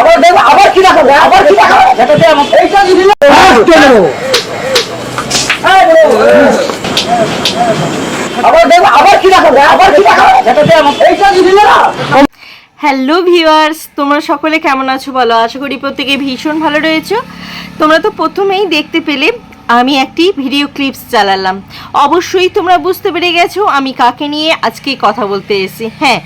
আবার দেখো আবার কি রাখো আবার কি রাখো সেটা দিয়ে আমাকে এইটা দিবি। না আবার দেখো আবার কি রাখো আবার কি রাখো সেটা দিয়ে আমাকে এইটা দিবি না? হ্যালো ভিউয়ার্স তোমরা সকলে কেমন আছো বলো? আশা করি প্রত্যেকে ভীষণ ভালো রয়েছো। তোমরা তো প্রথমেই দেখতে পেলে আমি একটি ভিডিও ক্লিপস চালালাম। অবশ্যই তোমরা বুঝতে পেরে গেছো আমি কাকে নিয়ে আজকে কথা বলতে এসেছি। হ্যাঁ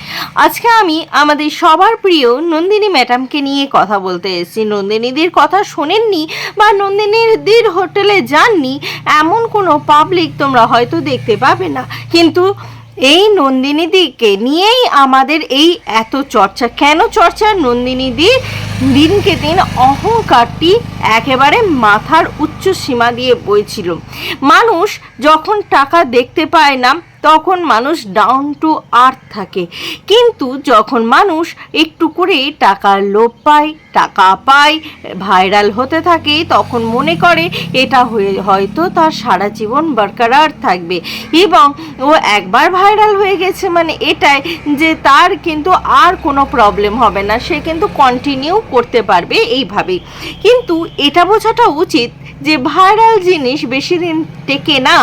আজকে আমি আমাদের সবার প্রিয় নন্দিনী ম্যাডামকে নিয়ে কথা বলতে এসেছি। নন্দিনীদের কথা শোনেননি বা নন্দিনীদের হোটেলে যাননি, এমন কোনো পাবলিক তোমরা হয়তো দেখতে পাবে না। কিন্তু এই নন্দিনীদিকে নিয়েই আমাদের এই এত চর্চা। কেন চর্চা? নন্দিনীদি দিনকে দিন অহংকারটি একেবারে মাথার উচ্চ সীমা দিয়ে বইছিল। মানুষ যখন টাকা দেখতে পায় না তখন মানুষ ডাউন টু আর্থ থাকে। কিন্তু যখন মানুষ একটু করে টাকার লোভ পায়, টাকা পায় ভাইরাল হতে থাকে, তখন মনে করে এটা হয়ে হয়তো তার সারা জীবন বরকরার থাকবে। এবং ও একবার ভাইরাল হয়ে গেছে মানে এটাই যে তার কিন্তু আর কোনো প্রবলেম হবে না, সে কিন্তু কন্টিনিউ করতে পারবে এইভাবেই। কিন্তু এটা বোঝাটা উচিত যে ভাইরাল জিনিস বেশি দিন টেকে না,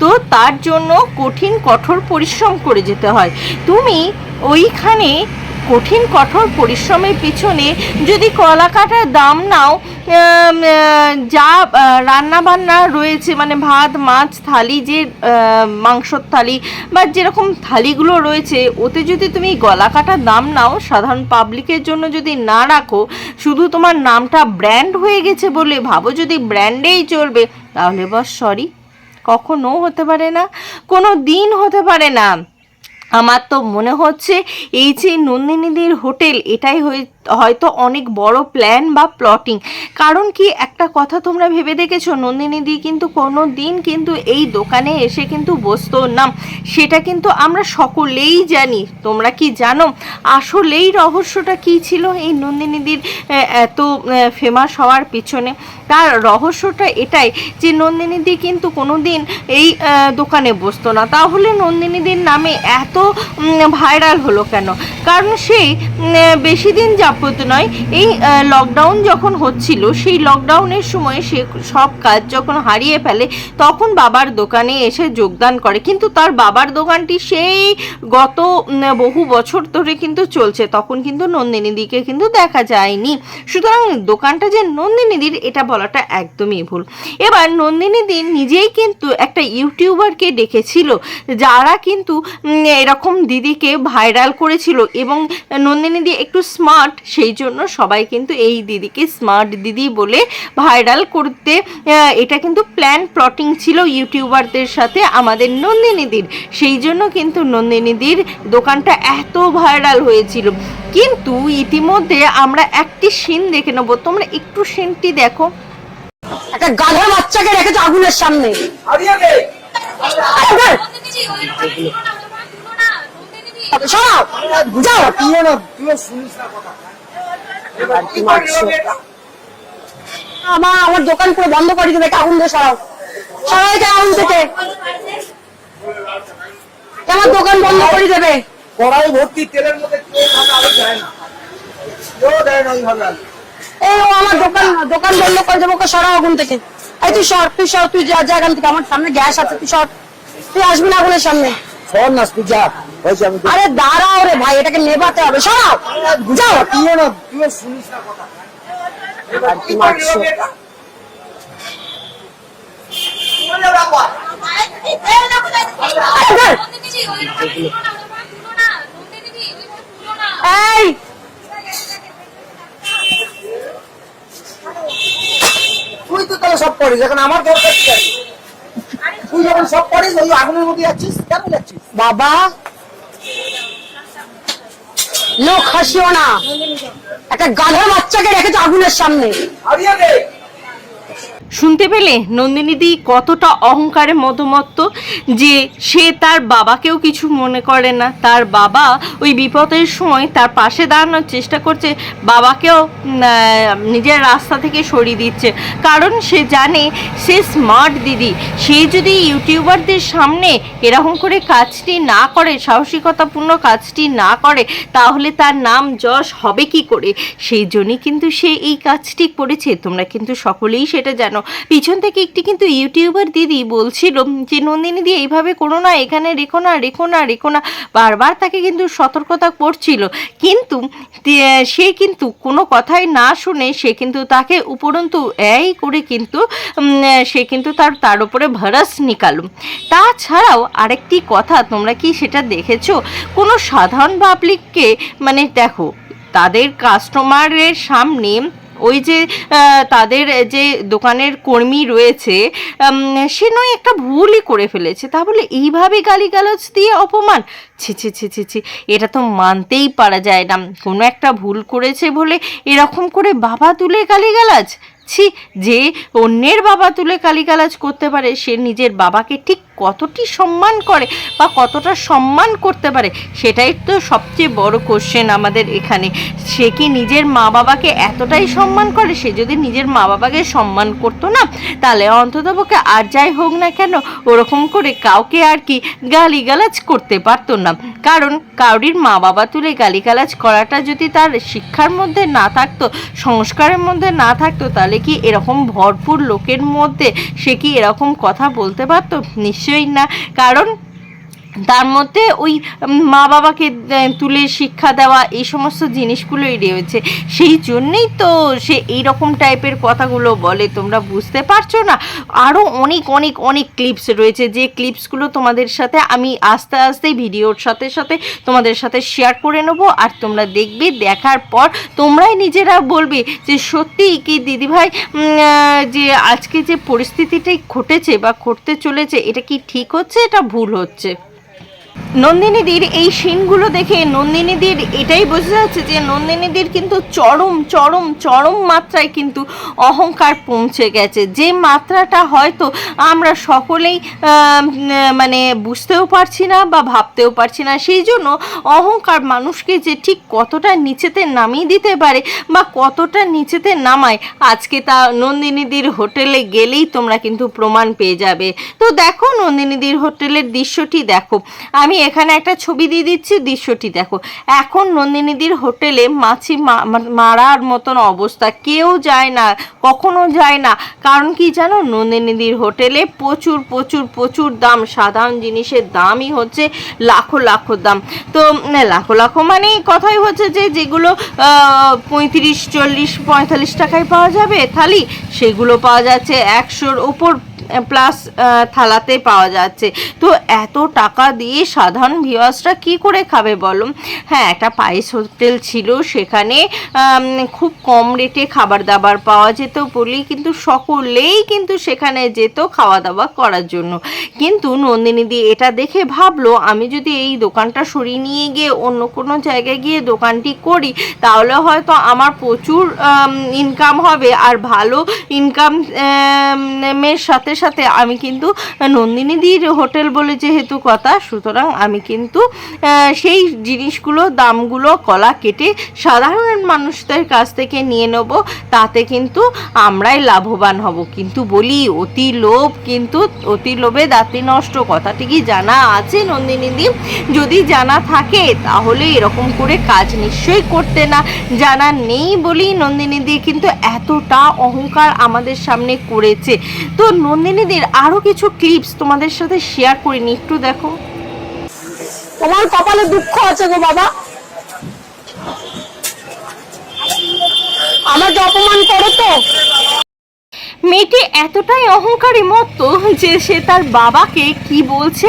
তো তার জন্য কঠিন, কঠোর পরিশ্রম করে যেতে হয়। তুমি ওইখানে কঠিন, কঠোর পরিশ্রমের পিছনে যদি কলা কাটার দাম নাও যা রান্না বান্না রয়েছে মানে ভাত, মাছ, থালি, যে মাংসর থালি বা যেরকম থালিগুলো রয়েছে, ওতে যদি তুমি গলা কাটার দাম নাও, সাধারণ পাবলিকের জন্য যদি না রাখো, শুধু তোমার নামটা ব্র্যান্ড হয়ে গেছে বলে ভাবো, যদি ব্র্যান্ডেই চলবে, তাহলে বস সরি কখনো হতে পারে না, কোনো দিন হতে পারে না। আমার তো মনে হচ্ছে এই যে নন্দিনীদের হোটেল, এটাই হয়ে হয়তো অনেক বড় প্ল্যান বা প্লটিং। কারণ কি, একটা কথা তোমরা ভেবে দেখেছ, নন্দিনীদি কিন্তু কোনো দিন কিন্তু এই দোকানে এসে কিন্তু বসতো না। সেটা কিন্তু আমরা সকলেই জানি। তোমরা কি জানো? আসলেই রহস্যটা কি ছিল এই নন্দিনীদির এত ফেমাস হওয়ার পিছনে? তার রহস্যটা এটাই যে নন্দিনীদি কিন্তু কোনো দিন এই দোকানে বসতো না। তাহলে নন্দিনীদির নামে এত ভাইরাল হলো কেন? কারণ সে উম, বেশি দিন যাবত নয় এই লকডাউন যখন হচ্ছিল সেই লকডাউনের সময় সে সব কাজ যখন হারিয়ে ফেলে তখন বাবার দোকানে এসে যোগদান করে। কিন্তু তার বাবার দোকানটি সেই গত বহু বছর ধরে কিন্তু চলছে তখন কিন্তু নন্দিনীদিকে কিন্তু দেখা যায়নি। সুতরাং দোকানটা যে নন্দিনীদির এটা বলাটা একদমই ভুল। এবার নন্দিনী দিন নিজেই কিন্তু একটা ইউটিউবারকে ডেকেছিল, যারা কিন্তু এরকম দিদিকে ভাইরাল করেছিল এবং নন্দিনী দি একটু স্মার্ট, সেই জন্য সবাই কিন্তু এই দিদিকে স্মার্ট দিদি বলে ভাইরাল করতে এটা কিন্তু প্ল্যান প্লটিং ছিল ইউটিউবারদের সাথে আমাদের নন্দিনীদির সেই জন্য কিন্তু নন্দিনীদির দোকানটা এত ভাইরাল হয়েছিল। কিন্তু ইতিমধ্যে আমরা একটি সিন দেখে নেব। তোমরা একটু সিনটি দেখো। বাচ্চাকে রেখেছো আগুনের সামনে। যাও। আমার আমার দোকান পুরো বন্ধ করে দেবে আগুন দিয়ে সরাও। এটা আগুন থেকে। আমার দোকান বন্ধ করে দেবে কড়াই ভর্তি তেলের মধ্যে কেউ দেয় না। কেউ দেয় না। এই ও আমার দোকান দোকান বন্ধ করে দেবো ওকে সরাও আগুন থেকে। এই তুই সর তুই সর তুই যা যা এখান থেকে আমার সামনে গ্যাস আছে তুই সর। তুই আসবি না আগুনের সামনে। শোন না তুই যা আরে দাঁড়াও রে ভাই এটাকে নেভাতে হবে সরাও। যাও। তুইও না তুইও শুনিস না কথা। কি এই তুই তো তাহলে সব পড়িস এখন আমার দরকার কি আছে তুই যখন সব পড়িস ওই আগুনের মধ্যে যাচ্ছিস? কেন যাচ্ছিস? বাবা লোক হাসিও না। একটা গাধা বাচ্চাকে রেখেছে আগুনের সামনে। শুনতে পেলে নন্দিনীদি কতটা অহংকারে মতমত্ত যে সে তার বাবাকেও কিছু মনে করে না। তার বাবা ওই বিপদের সময় তার পাশে দাঁড়ানোর চেষ্টা করছে, বাবাকেও নিজের রাস্তা থেকে সরিয়ে দিচ্ছে। কারণ সে জানে, সে স্মার্ট দিদি। সে যদি ইউটিউবারদের সামনে এরকম করে কাজটি না করে, সাহসিকতাপূর্ণ কাজটি না করে, তাহলে তার নাম যশ হবে কি করে? সেই জন্যই কিন্তু সে এই কাজটি করেছে। তোমরা কিন্তু সকলেই সেটা জানো। পিছন থেকে একটি কিন্তু ইউটিউবার দিদি বলছিল যে, নন্দিনী দি, এইভাবে করো না, এখানে রেখো না রেখো না রেখো না। বারবার তাকে কিন্তু সতর্কতা করছিল। কিন্তু সে কিন্তু কোনো কথাই না শুনে সে কিন্তু তাকে উপরন্তু এই করে কিন্তু সে কিন্তু তার তার উপরে ভরস নিকালুম তাছাড়াও আরেকটি কথা, তোমরা কি সেটা দেখেছ? কোনো সাধারণ পাবলিককে মানে দেখো, তাদের কাস্টমারের সামনে ওই যে তাদের যে দোকানের কর্মী রয়েছে সে নয় একটা ভুলই করে ফেলেছে। তা বলে এইভাবে গালিগালাজ দিয়ে অপমান? ছি ছি ছি ছি ছি, এটা তো মানতেই পারা যায় না। কোনো একটা ভুল করেছে বলে এরকম করে বাবা তুলে গালিগালাজ? ছি যে অন্যের বাবা তুলে গালিগালাজ করতে পারে, সে নিজের বাবাকে ঠিক কতটি সম্মান করে বা কতটা সম্মান করতে পারে, সেটাই তো সবচেয়ে বড় কোশ্চেন আমাদের এখানে। সে কি নিজের মা বাবাকে এতটাই সম্মান করে? সে যদি নিজের মা বাবাকে সম্মান করতো না, তাহলে অন্ততপক্ষে আর যাই হোক না কেন, ওরকম করে কাউকে আর কি গালিগালাজ করতে পারতো না। কারণ কাউরির মা বাবা তুলে গালিগালাজ করাটা যদি তার শিক্ষার মধ্যে না থাকতো, সংস্কারের মধ্যে না থাকতো, তাহলে কি এরকম ভরপুর লোকের মধ্যে সে কি এরকম কথা বলতে পারতো? নিশ্চয়ই না। কারণ তার মধ্যে ওই মা বাবাকে তুলে শিক্ষা দেওয়া, এই সমস্ত জিনিসগুলোই রয়েছে সেই জন্যেই তো সে এই রকম টাইপের কথাগুলো বলে, তোমরা বুঝতে পারছ না? আরও অনেক অনেক অনেক ক্লিপস রয়েছে। যে ক্লিপসগুলো তোমাদের সাথে আমি আস্তে আস্তে ভিডিওর সাথে সাথে তোমাদের সাথে শেয়ার করে নেব। আর তোমরা দেখবে, দেখার পর তোমরাই নিজেরা বলবে যে সত্যিই কি দিদিভাই যে আজকে যে পরিস্থিতিটাই ঘটেছে বা ঘটতে চলেছে, এটা কি ঠিক হচ্ছে, এটা ভুল হচ্ছে? নন্দিনীদির এই সিনগুলো দেখে নন্দিনীদির এটাই বোঝা যাচ্ছে যে নন্দিনীদির কিন্তু চরম চরম চরম মাত্রায় কিন্তু অহংকার পৌঁছে গেছে। যে মাত্রাটা হয়তো আমরা সকলেই মানে বুঝতেও পারছি না বা ভাবতেও পারছি না, সেই জন্য অহংকার মানুষকে যে ঠিক কতটা নিচেতে নামিয়ে দিতে পারে বা কতটা নিচেতে নামায়, আজকে তা নন্দিনীদির হোটেলে গেলেই তোমরা কিন্তু প্রমাণ পেয়ে যাবে। তো দেখো নন্দিনীদির হোটেলের দৃশ্যটি দেখো। আমি এখানে একটা ছবি দিয়ে দিচ্ছি, দৃশ্যটি দেখো। এখন নন্দিনীদির হোটেলে মাছি মা- মা- মারার মতন অবস্থা। কেউ যায় না, কখনো যায় না। কারণ কি জানো, নন্দিনীদির হোটেলে প্রচুর প্রচুর প্রচুর দাম। সাধারণ জিনিসের দামই হচ্ছে লাখো লাখো দাম। তো লাখো লাখো মানে কথাই হচ্ছে যে, যেগুলো পঁয়ত্রিশ, চল্লিশ, পঁয়তাল্লিশ টাকায় পাওয়া যাবে, থালি, সেগুলো পাওয়া যাচ্ছে একশোর উপর প্লাস থালাতে পাওয়া যাচ্ছে। তো এত টাকা দিয়ে সাধারণ ভিওয়ার্সরা কি করে খাবে বলো? হ্যাঁ একটা পায়েস হোটেল ছিল, সেখানে খুব কম রেটে খাবার দাবার পাওয়া যেত বলেই কিন্তু সকলেই কিন্তু সেখানে যেত খাওয়া দাওয়া করার জন্য। কিন্তু নন্দিনী দি এটা দেখে ভাবলো, আমি যদি এই দোকানটা সরিয়ে নিয়ে গিয়ে অন্য কোনো জায়গায় গিয়ে দোকানটি করি, তাহলে হয়তো আমার প্রচুর ইনকাম হবে। আর ভালো ইনকাম এর সাথে সাথে আমি কিন্তু নন্দিনীদির হোটেল বলে যেহেতু কথা, সুতরাং আমি কিন্তু সেই জিনিসগুলো, দামগুলো, কলা কেটে সাধারণ মানুষদের কাছ থেকে নিয়ে নেব। তাতে কিন্তু আমরাই লাভবান হব। কিন্তু বলি, অতি লোভ কিন্তু, অতি লোভে দাঁতি নষ্ট। কথাটি কি জানা আছে নন্দিনীদি যদি জানা থাকে, তাহলে এরকম করে কাজ নিশ্চয়ই করতে না। জানা নেই বলেই নন্দিনীদি কিন্তু এতটা অহংকার আমাদের সামনে করেছে। তো নন্দিনীদের আরও কিছু ক্লিপস তোমাদের সাথে শেয়ার করিনি, একটু দেখো। তোমার কপালে দুঃখ আছে গো বাবা। আমাকে অপমান করো তো। মেয়েটি এতটাই অহংকারী মতো যে সে তার বাবাকে কি বলছে?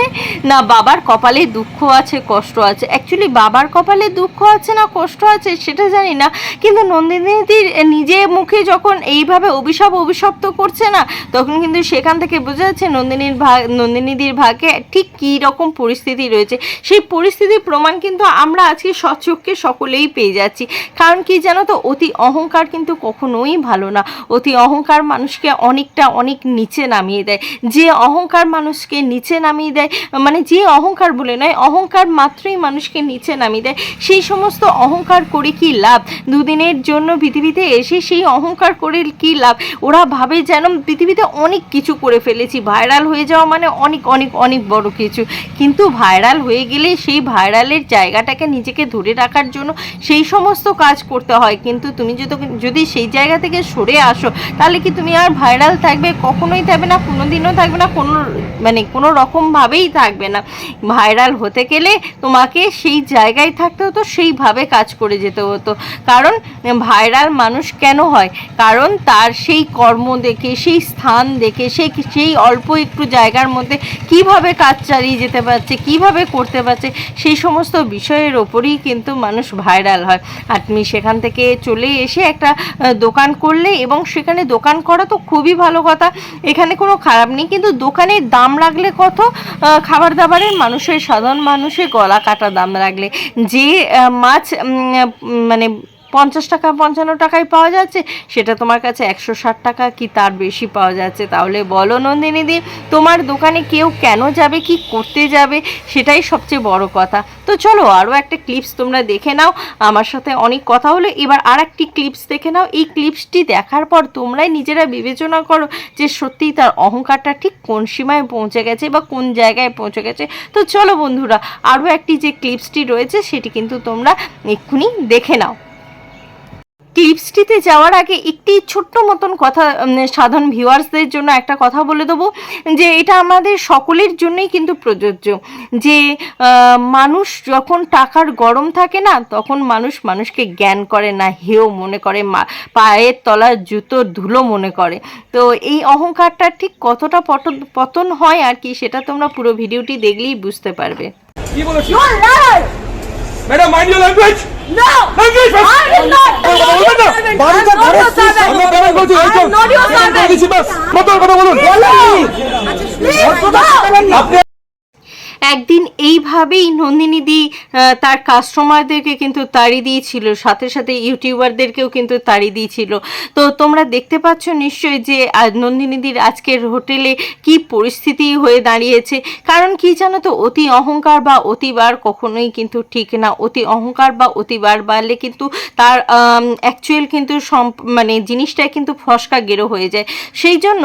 না, বাবার কপালে দুঃখ আছে, কষ্ট আছে। অ্যাকচুয়ালি বাবার কপালে দুঃখ আছে না কষ্ট আছে সেটা জানি না। কিন্তু নন্দিনীদির নিজে মুখে যখন এইভাবে অভিশাপ অভিশপ্ত করছে না, তখন কিন্তু সেখান থেকে বোঝা যাচ্ছে নন্দিনীর ভাগ নন্দিনীদির ভাগে ঠিক কী রকম পরিস্থিতি রয়েছে। সেই পরিস্থিতির প্রমাণ কিন্তু আমরা আজকে সচক্ষে সকলেই পেয়ে যাচ্ছি। কারণ কি জানো তো, অতি অহংকার কিন্তু কখনোই ভালো না। অতি অহংকার মানুষকে মানুষকে অনেকটা অনেক নিচে নামিয়ে দেয়। যে অহংকার মানুষকে নিচে নামিয়ে দেয় মানে যে অহংকার বলে নয়, অহংকার মাত্রই মানুষকে নিচে নামিয়ে দেয়। সেই সমস্ত অহংকার করে কি লাভ? দুদিনের জন্য পৃথিবীতে এসে সেই অহংকার করে কি লাভ? ওরা ভাবে যেন পৃথিবীতে অনেক কিছু করে ফেলেছি। ভাইরাল হয়ে যাওয়া মানে অনেক অনেক অনেক বড় কিছু। কিন্তু ভাইরাল হয়ে গেলে সেই ভাইরালের জায়গাটাকে নিজেকে ধরে রাখার জন্য সেই সমস্ত কাজ করতে হয়। কিন্তু তুমি যদি যদি সেই জায়গা থেকে সরে আসো, তাহলে কি তুমি আর ভাইরাল থাকবে, কখনোই থাকবে না কোনো দিনও থাকবে না, কোনো মানে কোনো রকমভাবেই থাকবে না। ভাইরাল হতে গেলে তোমাকে সেই জায়গায় থাকতে হতো, সেইভাবে কাজ করে যেতে হতো। কারণ ভাইরাল মানুষ কেন হয়? কারণ তার সেই কর্ম দেখে, সেই স্থান দেখে সেই সেই অল্প একটু জায়গার মধ্যে কীভাবে কাজ চালিয়ে যেতে পারছে, কীভাবে করতে পারছে, সেই সমস্ত বিষয়ের ওপরেই কিন্তু মানুষ ভাইরাল হয়। আর তুমি সেখান থেকে চলে এসে একটা দোকান করলে এবং সেখানে দোকান করা তো খুবই ভালো কথা। এখানে কোনো খারাপ নেই, কিন্তু দোকানের দাম রাখলে কত? খাবার দাবারের মানুষের, সাধারণ মানুষের গলা কাটা দাম রাখলে। যে মাছ মানে পঞ্চাশ টাকা, পঞ্চান্ন টাকায় পাওয়া যাচ্ছে। সেটা তোমার কাছে একশো ষাট টাকা কি তার বেশি পাওয়া যাচ্ছে? তাহলে বলো নন্দিনী দি, তোমার দোকানে কেউ কেন যাবে, কি করতে যাবে? সেটাই সবচেয়ে বড় কথা। তো চলো আরও একটা ক্লিপস তোমরা দেখে নাও। আমার সাথে অনেক কথা হলো। এবার আর একটি ক্লিপস দেখে নাও। এই ক্লিপসটি দেখার পর তোমরাই নিজেরা বিবেচনা করো যে সত্যিই তার অহংকারটা ঠিক কোন সীমায় পৌঁছে গেছে বা কোন জায়গায় পৌঁছে গেছে। তো চলো বন্ধুরা, আরও একটি যে ক্লিপসটি রয়েছে, সেটি কিন্তু তোমরা এক্ষুনি দেখে নাও। ক্লিপসটিতে যাওয়ার আগে একটি ছোট্ট মতন কথা সাধারণ ভিউয়ার্সদের জন্য একটা কথা বলে দেবো যে এটা আমাদের সকলের জন্যই কিন্তু প্রযোজ্য। যে মানুষ যখন টাকার গরম থাকে না তখন মানুষ মানুষকে জ্ঞান করে না হেও মনে করে মা পায়ের তলার জুতো ধুলো মনে করে। তো এই অহংকারটা ঠিক কতটা পতন পতন হয় আর কি সেটা তোমরা পুরো ভিডিওটি দেখলেই বুঝতে পারবে। কি! Madam mind language! আপনি একদিন এইভাবেই নন্দিনীদি তার কাস্টমারদেরকে কিন্তু তাড়ি দিয়েছিল, সাথে সাথে ইউটিউবারদেরকেও কিন্তু তাড়ি দিয়েছিল। তো তোমরা দেখতে পাচ্ছ নিশ্চয়ই যে নন্দিনীদির আজকের হোটেলে কি পরিস্থিতি হয়ে দাঁড়িয়েছে। কারণ কি জানো তো, অতি অহংকার বা অতিবার কখনোই কিন্তু ঠিক না। অতি অহংকার বা অতিবার বাড়লে কিন্তু তার অ্যাকচুয়াল কিন্তু মানে জিনিসটা কিন্তু ফসকা গেরো হয়ে যায়। সেই জন্য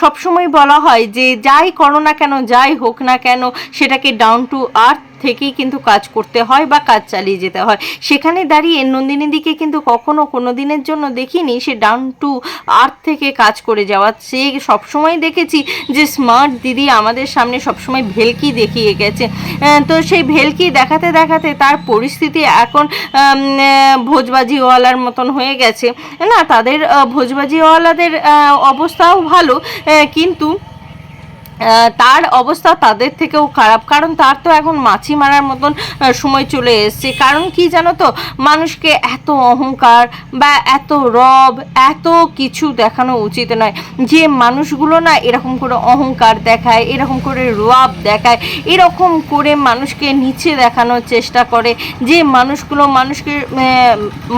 সবসময় বলা হয় যে, যাই করো না কেন, যাই হোক না কেন সেটাকে ডাউন টু আর্থ থেকেই কিন্তু কাজ করতে হয় বা কাজ চালিয়ে যেতে হয়। সেখানে দাঁড়িয়ে নন্দিনীদিকে কিন্তু কখনো কোনো দিনের জন্য দেখিনি, সে ডাউন টু আর্থ থেকে কাজ করে যাওয়া। সে সবসময় দেখেছি যে স্মার্ট দিদি আমাদের সামনে সবসময় ভেলকি দেখিয়ে গেছে। তো সেই ভেলকি দেখাতে দেখাতে তার পরিস্থিতি এখন ভোজবাজিওয়ালার মতন হয়ে গেছে। না, তাদের ভোজবাজিওয়ালাদের অবস্থাও ভালো কিন্তু তার অবস্থা তাদের থেকেও খারাপ। কারণ তার তো এখন মাছি মারার মতন সময় চলে এসেছে। কারণ কি জানো তো? মানুষকে এত অহংকার বা এত রব, এত কিছু দেখানো উচিত নয়। যে মানুষগুলো না এরকম করে অহংকার দেখায়, এরকম করে রোয়াব দেখায়, এরকম করে মানুষকে নিচে দেখানোর চেষ্টা করে, যে মানুষগুলো মানুষকে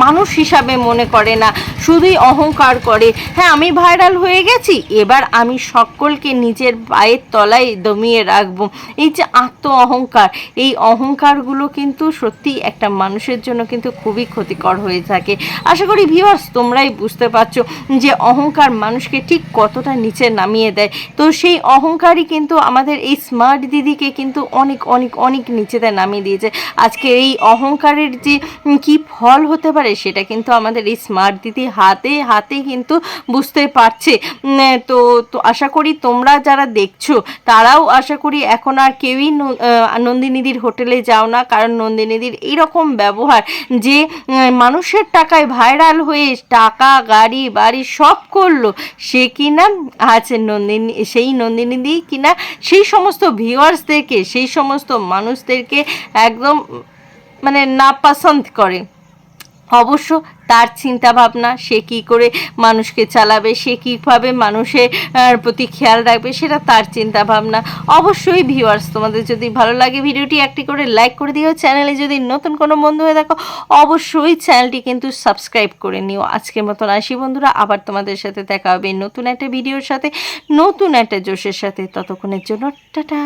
মানুষ হিসাবে মনে করে না, শুধুই অহংকার করে। হ্যাঁ আমি ভাইরাল হয়ে গেছি, এবার আমি সকলকে নিজের পায়ের তলায় দমিয়ে রাখব। এই যে আত্ম অহংকার এই অহংকারগুলো কিন্তু সত্যি একটা মানুষের জন্য কিন্তু খুবই ক্ষতিকর হয়ে থাকে। আশা করি ভিউয়ার্স তোমরাই বুঝতে পারছ যে অহংকার মানুষকে ঠিক কতটা নিচে নামিয়ে দেয়। তো সেই অহংকারই কিন্তু আমাদের এই স্মার্ট দিদিকে কিন্তু অনেক অনেক অনেক নিচেতে নামিয়ে দিয়েছে। আজকে এই অহংকারের যে কি ফল হতে পারে সেটা কিন্তু আমাদের এই স্মার্ট দিদি হাতে হাতে কিন্তু বুঝতে পারছে। তো তো আশা করি তোমরা যারা দেখছ? তারাও আশা করি এখন আর কেউই নন্দিনীদির হোটেলে যাও না, কারণ নন্দিনীদির এইরকম ব্যবহার যে মানুষের টাকায় ভাইরাল হয়ে টাকা, গাড়ি, বাড়ি সব করল, সে কিনা আজ নন্দিনী, সেই নন্দিনীদি কিনা সেই সমস্ত ভিউয়ার্সদেরকে সেই সমস্ত মানুষদেরকে একদম মানে না পছন্দ করে। অবশ্য তার চিন্তা ভাবনা সে কি করে মানুষকে চালাবে, সে কীভাবে মানুষের প্রতি খেয়াল রাখবে সেটা তার চিন্তা ভাবনা অবশ্যই ভিউয়ার্স তোমাদের যদি ভালো লাগে ভিডিওটি, একটি করে লাইক করে দিও। চ্যানেলে যদি নতুন কোনো বন্ধু হয়ে থাকো, অবশ্যই চ্যানেলটি কিন্তু সাবস্ক্রাইব করে নিও। আজকের মতন আসি বন্ধুরা, আবার তোমাদের সাথে দেখা হবে নতুন একটা ভিডিওর সাথে, নতুন একটা জোশের সাথে। ততক্ষণের জন্য, টাটা!